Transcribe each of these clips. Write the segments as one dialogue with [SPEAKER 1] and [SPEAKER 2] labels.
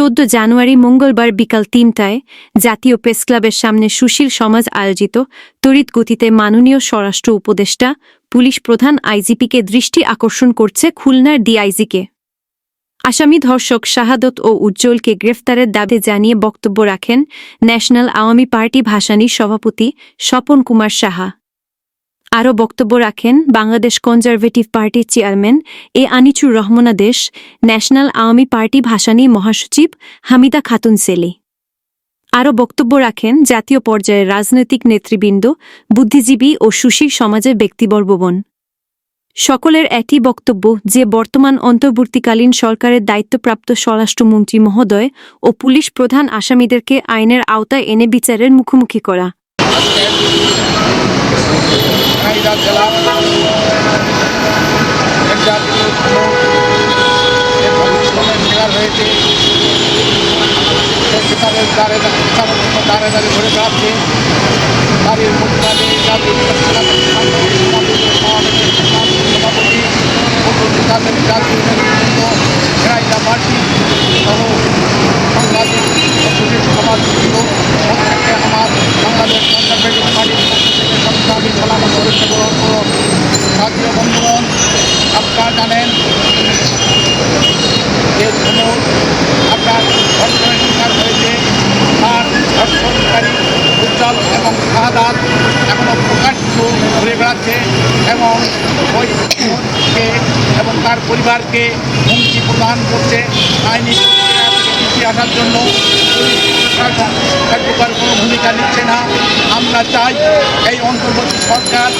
[SPEAKER 1] চৌদ্দ জানুয়ারি মঙ্গলবার বিকাল তিনটায় জাতীয় প্রেসক্লাবের সামনে সুশীল সমাজ আয়োজিত তড়িৎ গতিতে মাননীয় স্বরাষ্ট্র উপদেষ্টা, পুলিশ প্রধান আইজিপিকে দৃষ্টি আকর্ষণ করছে খুলনার ডিআইজিকে। আসামি ধর্ষক শাহাদত ও উজ্জ্বলকে গ্রেফতারের দাবি জানিয়ে বক্তব্য রাখেন ন্যাশনাল আওয়ামী পার্টি ভাসানীর সভাপতি স্বপন কুমার সাহা। আরও বক্তব্য রাখেন বাংলাদেশ কনজারভেটিভ পার্টির চেয়ারম্যান এ আনিচুর রহমানা দেশ, ন্যাশনাল আওয়ামী পার্টি ভাসানী মহাসচিব হামিদা খাতুন সেলি। আরও বক্তব্য রাখেন জাতীয় পর্যায়ের রাজনৈতিক নেতৃবৃন্দ, বুদ্ধিজীবী ও সুশীল সমাজের ব্যক্তিবর্গবন সকলের একই বক্তব্য যে বর্তমান অন্তর্বর্তীকালীন সরকারের দায়িত্বপ্রাপ্ত স্বরাষ্ট্রমন্ত্রী মহোদয় ও পুলিশ প্রধান আসামিদেরকে আইনের আওতায় এনে বিচারের মুখোমুখি করা।
[SPEAKER 2] ঝিনাইদহ জেলা। নির্যাতিত শ্রমের শিকার হয়েছে কিতাবের দ্বারে দ্বারে দ্বারে ঘুরে বেড়াচ্ছে। তারই প্রতিবাদে জাতীয় কিতাবের জাতীয় নেতৃবৃন্দ পার্টি সহ সাংবাদিক আমার বাংলাদেশ কনজারভেটিভ পার্টির পক্ষ থেকে সংগ্রামী সালাম ও শুভেচ্ছা গ্রহণ করুন জাতীয় বন্ধুগণ আপনারা জানেন যে ঝুমুর আপনার ধর্ষণের শিকার হয়েছে তার ধর্ষণকারী উজ্জ্বল এবং শাহাদাত এখনও প্রকাশ্য ঘুরে এবং ওই এবং তার পরিবারকে হুমকি প্রদান করছে আইনি পিছিয়ে আসার জন্য। কার্যকর কোনো ভূমিকা নিচ্ছে না। আমরা চাই এই অন্তর্বর্তী সরকার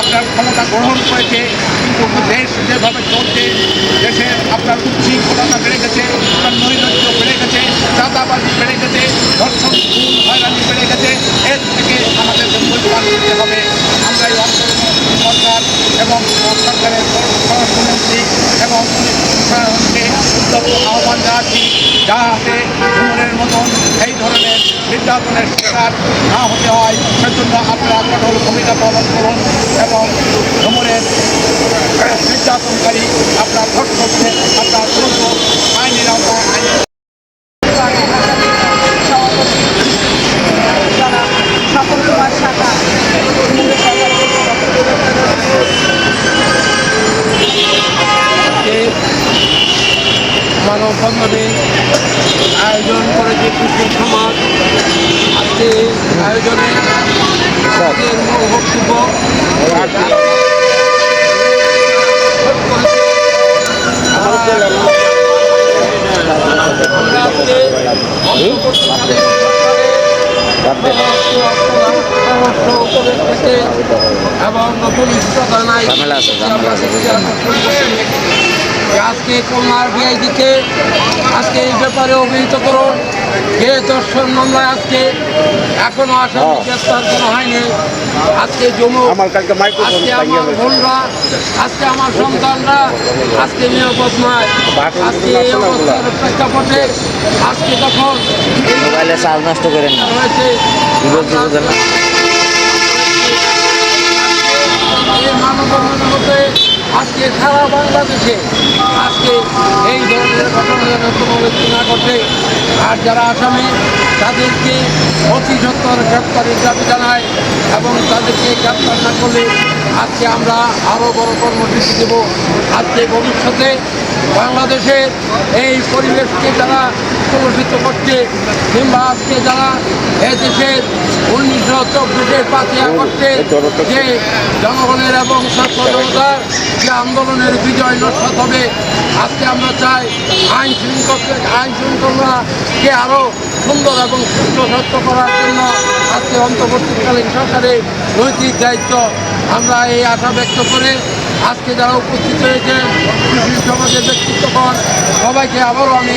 [SPEAKER 2] আপনার ক্ষমতা গ্রহণ করেছে, কিন্তু দেশ যেভাবে চলছে দেশের আপনার উচ্ছৃঙ্খলতা বেড়ে গেছে, আপনার নৈরাজ্য বেড়ে গেছে, চাঁদাবাজি বেড়ে গেছে, ধর্ষণ, খুন, হয়রানি বেড়ে গেছে, এর থেকে আমাদের পরিবার করতে হবে। এই সরকার এবং সরকারের স্বরাষ্ট্রমন্ত্রী এবং পুলিশ প্রশাসনকে উদ্যত আহ্বান জানাচ্ছি যাতে ঘুমনের মতন এই ধরনের নির্যাতনের শিকার না হতে হয়। সেজন্য আপনারা কঠোর ভূমিকা পালন করুন এবং ঘুমনের নির্যাতনকারী আপনার ধর্ষককে আপনার দ্রুত আইনের আওতায় আইন
[SPEAKER 3] সকল কুমার শাখা
[SPEAKER 2] আজকে মানববন্ধনে আয়োজন করেছে কৃষক সমাজ। আজকে আয়োজনে বক্তব্য আজকে খুলনার বিআইডিকে আজকে এই ব্যাপারে অভিহিত করুন যে দর্শন মামলায় আজকে এখনও আসামি গ্রেফতার করা হয়নি। আজকে জমু আজকে আমার বোনরা আজকে আমার সন্তানরা আজকে নিরাপদ নয়। আজকে এই অবস্থার প্রেক্ষাপটে আজকে তখন
[SPEAKER 4] মোবাইলে চার্জ নষ্ট করেন না।
[SPEAKER 2] হয়েছে মানববন্ধন হতে আজকে সারা বাংলাদেশে আজকে এই ধরনের ঘটনা যেন কোনো ব্যক্তি না ঘটে। আর যারা আসামি, তাদেরকে অতি সত্তর গ্রেপ্তারের দাবি জানায় এবং তাদেরকে গ্রেপ্তার না করলে আজকে আমরা আরও বড় কর্মসূচি দেব। আজকে ভবিষ্যতে বাংলাদেশের এই পরিবেশকে যারা কলুষিত করছে। কিংবা আজকে যারা এদেশের উনিশশো চব্বিশের পাঁচই আগস্টের যে জনগণের এবং জনতার যে আন্দোলনের বিজয় নষ্ট হবে, আজকে আমরা চাই আইন শৃঙ্খলা আইন শৃঙ্খলাকে আরও সুন্দর এবং সুস্থ স্বচ্ছ করার জন্য আজকে অন্তর্বর্তীকালীন সরকারের নৈতিক দায়িত্ব। আমরা এই আশা ব্যক্ত করে আজকে যারা উপস্থিত হয়েছেন সমাজের ব্যক্তিত্বগণ, সবাইকে আবারও আমি